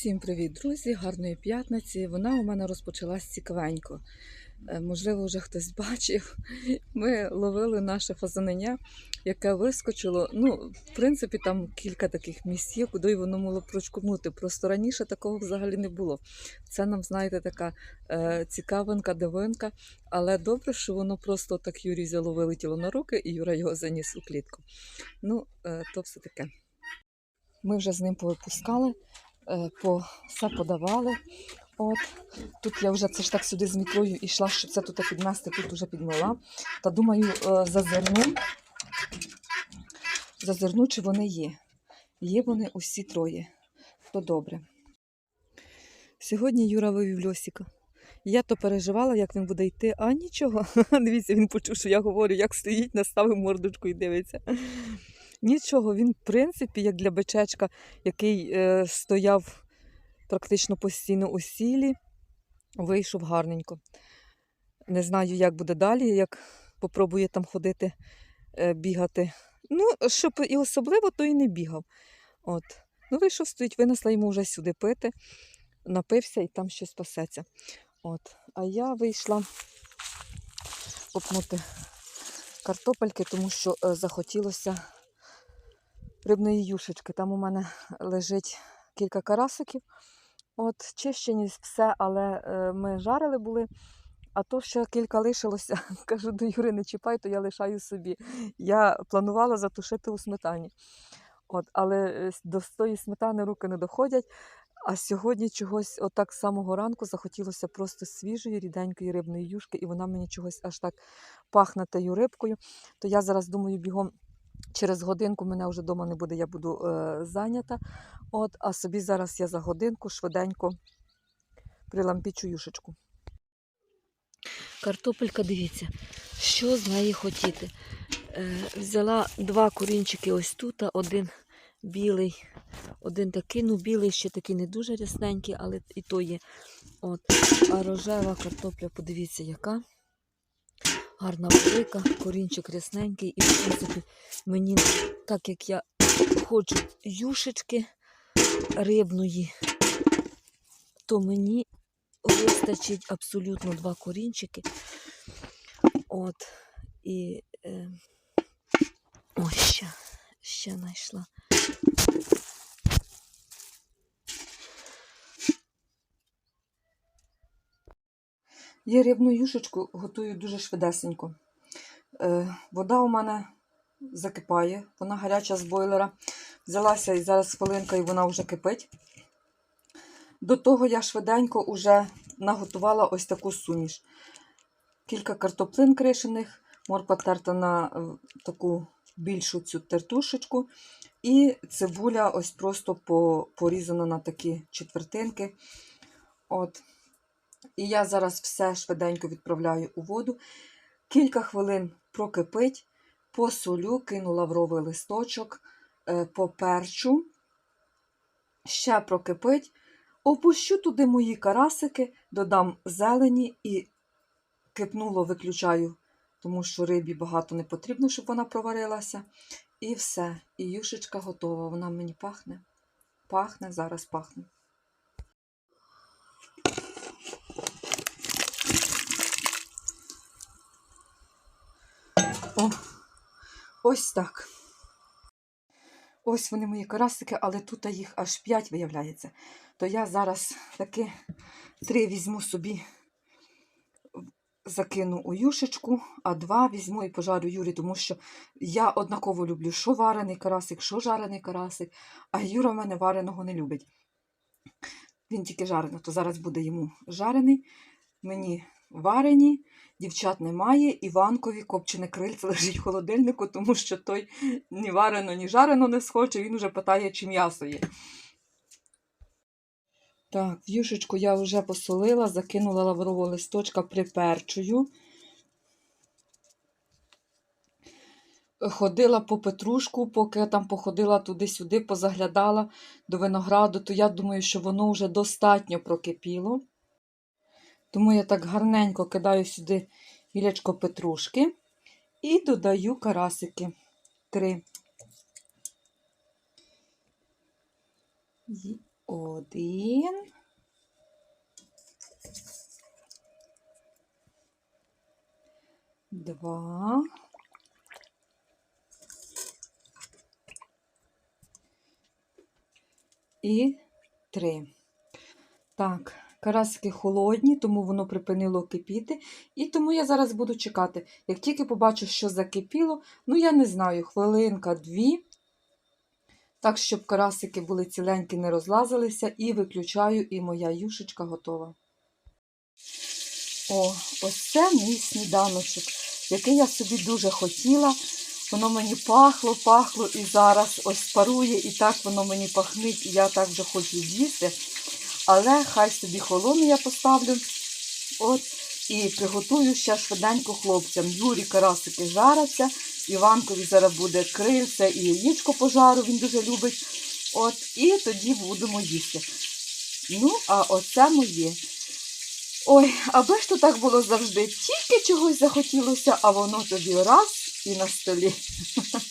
Всім привіт, друзі! Гарної п'ятниці. Вона у мене розпочалась цікавенько. Е, Можливо, вже хтось бачив. Ми ловили наше фазанення, яке вискочило. Ну, в принципі, там кілька таких місць куди воно могло прочкурнути. Просто раніше такого взагалі не було. Це нам, знаєте, така е, цікавинка, дивинка. Але добре, що воно просто так Юрій взяло, вилетіло на руки, і Юра його заніс у клітку. Ну, е, то все таке. Ми вже з ним повипускали по, все подавали. От. Тут я вже це ж так сюди з мітрою йшла, щоб це тут підмести, тут вже підмила. Та думаю, е, зазирну, зазирну, чи вони є. Є вони усі троє. То добре. Сьогодні Юра вивів Льосіка. Я то переживала, як він буде йти, а нічого. Дивіться, він почув, що я говорю, як стоїть, наставив мордочку і дивиться. Нічого, він, в принципі, як для бичечка, який е, стояв практично постійно у сілі, вийшов гарненько. Не знаю, як буде далі, як попробує там ходити, е, бігати. Ну, щоб і особливо, то і не бігав. От. Ну, вийшов, стоїть, винесла йому вже сюди пити, напився і там щось пасеться. От. А я вийшла попнути картопельки, тому що е, захотілося рибної юшечки. Там у мене лежить кілька карасиків. От, чищені все, але е, ми жарили були, а то ще кілька лишилося. Кажу до Юри, не чіпай, то я лишаю собі. Я планувала затушити у сметані. От, але е, до тої сметани руки не доходять. А сьогодні чогось, отак з самого ранку, захотілося просто свіжої, ріденької рибної юшки, і вона мені чогось аж так пахне тою рибкою. То я зараз думаю, бігом через годинку мене вже вдома не буде, я буду е, зайнята. От, а собі зараз я за годинку швиденько прилампічу юшечку. Картопелька, дивіться, що з неї хотіти. Е, взяла два корінчики ось тут, один білий, один такий, ну білий ще такий не дуже рясненький, але і то є. От. А рожева картопля, подивіться, яка. Гарна велика, корінчик рясненький. І, в принципі, мені, так як я хочу юшечки рибної, то мені вистачить абсолютно два корінчики. От. І е, ось ще, ще знайшла. Я рибну юшечку готую дуже швидесенько. Е, вода у мене закипає, вона гаряча з бойлера. Взялася і зараз хвилинка, і вона вже кипить. До того я швиденько вже наготувала ось таку суміш. Кілька картоплин кришених, морква терта на е, таку більшу цю тертушечку. І цибуля ось просто порізана на такі четвертинки. От. І я зараз все швиденько відправляю у воду. Кілька хвилин прокипить, посолю, кину лавровий листочок, е, поперчу, ще прокипить. Опущу туди мої карасики, додам зелені і кипнуло виключаю, тому що рибі багато не потрібно, щоб вона проварилася. І все. І юшечка готова. Вона мені пахне. Пахне, зараз пахне. О, ось так. Ось вони мої карасики, але тут їх аж 5 виявляється. То я зараз таки три візьму собі, закину у юшечку, а два візьму і пожарю Юрі, тому що я однаково люблю, що варений карасик, що жарений карасик, а Юра в мене вареного не любить. Він тільки жарений, то зараз буде йому жарений. Мені варені, дівчат немає. Іванкові копчене крильце лежить в холодильнику, тому що той ні варено, ні жарено не схоче, він вже питає, чи м'ясо є. Так, в юшечку я вже посолила, закинула лаврового листочка, приперчую. Ходила по петрушку, поки я там походила туди-сюди, позаглядала до винограду, то я думаю, що воно вже достатньо прокипіло. Тому я так гарненько кидаю сюди гілячко петрушки і додаю карасики. Три. Один. Два. І три. Так, карасики холодні, тому воно припинило кипіти. І тому я зараз буду чекати. Як тільки побачу, що закипіло, ну я не знаю, хвилинка, дві. Так, щоб карасики були ціленькі, не розлазилися, і виключаю, і моя юшечка готова. О, ось це мій сніданочок, який я собі дуже хотіла. Воно мені пахло, пахло і зараз ось парує, і так воно мені пахнить, і я так вже хочу з'їсти. Але хай собі холону я поставлю. От, і приготую ще швиденько хлопцям. Юрі карасики жаряться, Іванкові зараз буде крильце і яєчко пожару, він дуже любить. От, і тоді будемо їсти. Ну, а оце моє. Ой, аби ж то так було завжди. Тільки чогось захотілося, а воно тобі раз і на столі.